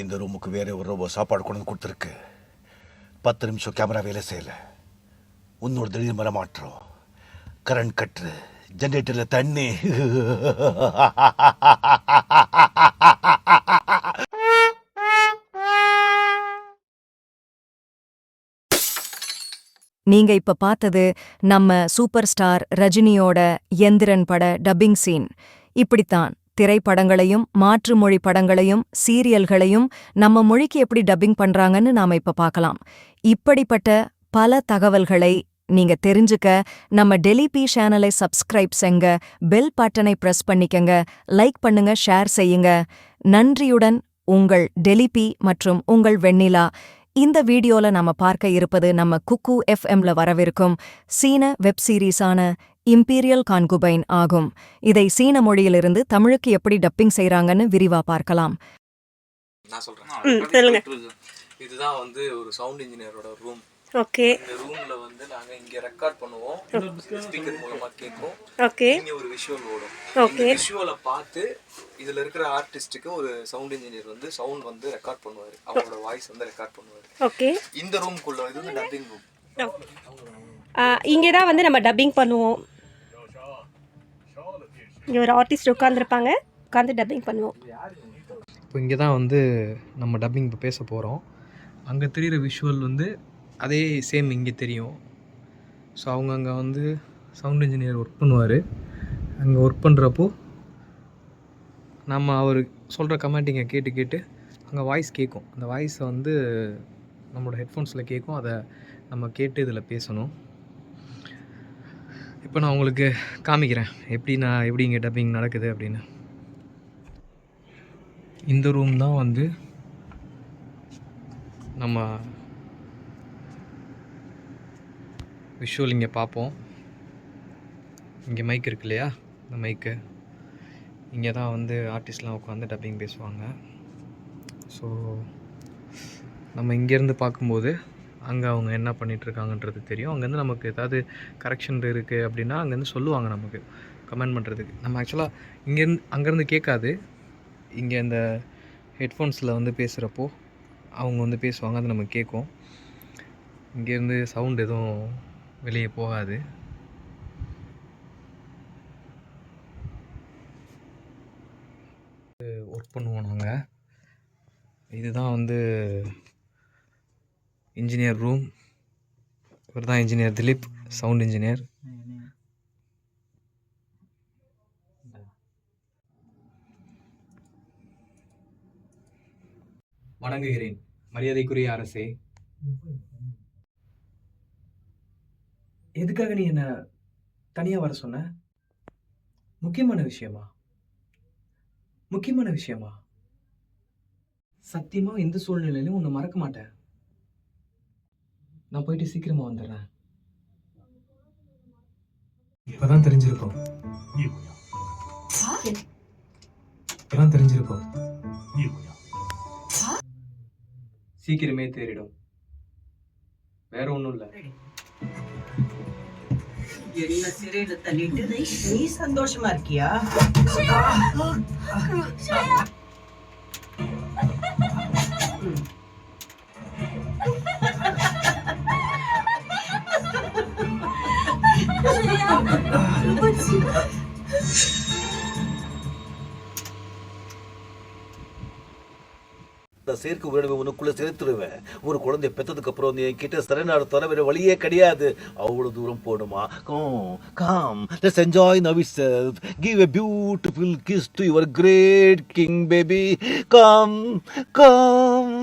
இந்த ரூமுக்கு வேறு ஒரு ரூபா சாப்பாடு கொண்டு வந்து கொடுத்துருக்கு. பத்து நிமிஷம் கேமரா வேலை செய்யல. உன்னோட திடீர் மர மாற்றம் கரண்ட் கட்டு ஜென்ரேட்டரில் தண்ணி. நீங்க இப்ப பார்த்தது நம்ம சூப்பர் ஸ்டார் ரஜினியோட எந்திரன் பட டப்பிங் சீன் இப்படித்தான். திரைப்படங்களையும் மாற்று மொழி படங்களையும் சீரியல்களையும் நம்ம மொழிக்கு எப்படி டப்பிங் பண்றாங்கன்னு நாம இப்ப பார்க்கலாம். இப்படிப்பட்ட பல தகவல்களை நீங்க தெரிஞ்சுக்க நம்ம டெலிபி சேனலை சப்ஸ்கிரைப் செய்ங்க பெல் பட்டனை பிரஸ் பண்ணிக்கங்க லைக் பண்ணுங்க ஷேர் செய்யுங்க. நன்றியுடன் உங்கள் டெலிபி மற்றும் உங்கள் வெண்ணிலா. இந்த வீடியோல நாம பார்க்க இருப்பது நம்ம குக்கு எஃப்எம்ல வரவிருக்கும் சீன வெப் சீரிஸான இம்பீரியல் கான்குபைன் ஆகும். இதை சீன மொழியிலிருந்து தமிழுக்கு எப்படி டப்பிங் செய்றாங்கன்னு விரிவா பார்க்கலாம். நான் சொல்றேன். இதுதான் வந்து ஒரு சவுண்ட் இன்ஜினியரோட ரூம் ஓகே. இந்த ரூம்ல வந்து நாங்க இங்க ரெக்கார்ட் பண்ணுவோம். ஸ்பீக்கர் மூலமா கேட்கும் ஓகே. இங்க ஒரு விஷுவல் ஓடும். இந்த விஷுவலை பார்த்து இதுல இருக்கிற ஆர்டிஸ்டுக்கு ஒரு சவுண்ட் இன்ஜினியர் வந்து சவுண்ட் வந்து ரெக்கார்ட் பண்ணுவாரு. அவங்களோட வாய்ஸ் வந்து ரெக்கார்ட் பண்ணுவாரு. ஓகே. இந்த ரூம்குள்ள இது வந்து டப்பிங் ரூம் இங்கே தான் வந்து நம்ம டப்பிங் பண்ணுவோம். இங்கே ஒரு ஆர்டிஸ்ட் உட்காந்துருப்பாங்க உட்காந்து டப்பிங் பண்ணுவோம். இப்போ இங்கே தான் வந்து நம்ம டப்பிங் இப்போ பேச போகிறோம் அங்கே தெரிகிற விஷுவல் வந்து அதே சேம் இங்கே தெரியும். ஸோ அவங்க அங்கே வந்து சவுண்ட் இன்ஜினியர் ஒர்க் பண்ணுவார். அங்கே ஒர்க் பண்ணுறப்போ நம்ம அவர் சொல்கிற கமெண்டிங்கை கேட்டு கேட்டு அங்கே வாய்ஸ் கேட்கும் அந்த வாய்ஸை வந்து நம்மளோட ஹெட்ஃபோன்ஸில் கேட்கும் அதை நம்ம கேட்டு இதில் பேசணும். இப்போ நான் உங்களுக்கு காமிக்கிறேன். எப்படி நான் எப்படி இங்கே டப்பிங் நடக்குது அப்படின்னு. இந்த ரூம் தான் வந்து நம்ம விஷுவல் இங்கே பார்ப்போம். இங்கே மைக் இருக்கு இல்லையா? இந்த மைக்கு இங்கே தான் வந்து ஆர்டிஸ்ட்லாம் உட்காந்து டப்பிங் பேசுவாங்க. ஸோ நம்ம இங்கேருந்து பார்க்கும்போது அங்கே அவங்க என்ன பண்ணிகிட்ருக்காங்கன்றது தெரியும். அங்கேருந்து நமக்கு ஏதாவது கரெக்ஷன் இருக்குது அப்படின்னா அங்கேருந்து சொல்லுவாங்க நமக்கு கமெண்ட் பண்ணுறதுக்கு நம்ம ஆக்சுவலாக இங்கேருந்து அங்கேருந்து கேட்காது. இங்கே இந்த ஹெட்ஃபோன்ஸில் வந்து பேசுகிறப்போ அவங்க வந்து பேசுவாங்க அது நமக்கு கேட்கும். இங்கேருந்து சவுண்ட் எதுவும் வெளியே போகாது. ஒர்க் பண்ணுவோம் நாங்கள் இதுதான் வந்து இன்ஜினியர் ரூம் இவர் தான் இன்ஜினியர் திலீப் சவுண்ட் இன்ஜினியர் வணங்குகிறேன். மரியாதைக்குரிய அரசே. எதுக்காக நீ என்ன தனியா வர சொன்ன? முக்கியமான விஷயமா? முக்கியமான விஷயமா? சத்தியமா எந்த சூழ்நிலையிலும் உன்னை மறக்க மாட்டேன். நான் போயிட்டு சீக்கிரமா வந்துடுறேன். இப்பதான் தெரிஞ்சிருக்கும். இப்பதான் தெரிஞ்சிருக்கும். சீக்கிரமே தேறிடும். வேற ஒன்றும் இல்லை. என்ன சிறையில தள்ளிட்டு நீ சந்தோஷமா இருக்கியா? இந்த சேர்க்கு உடனே உனக்குள்ள சேர்த்துருவேன் ஒரு குழந்தை பெத்ததுக்கு அப்புறம் நீ என்கிட்ட சரணாடு தர வேற வழியே கிடையாது. அவ்வளவு தூரம் போடுமா go come let's enjoy now itself give a beautiful kiss to your great king baby come come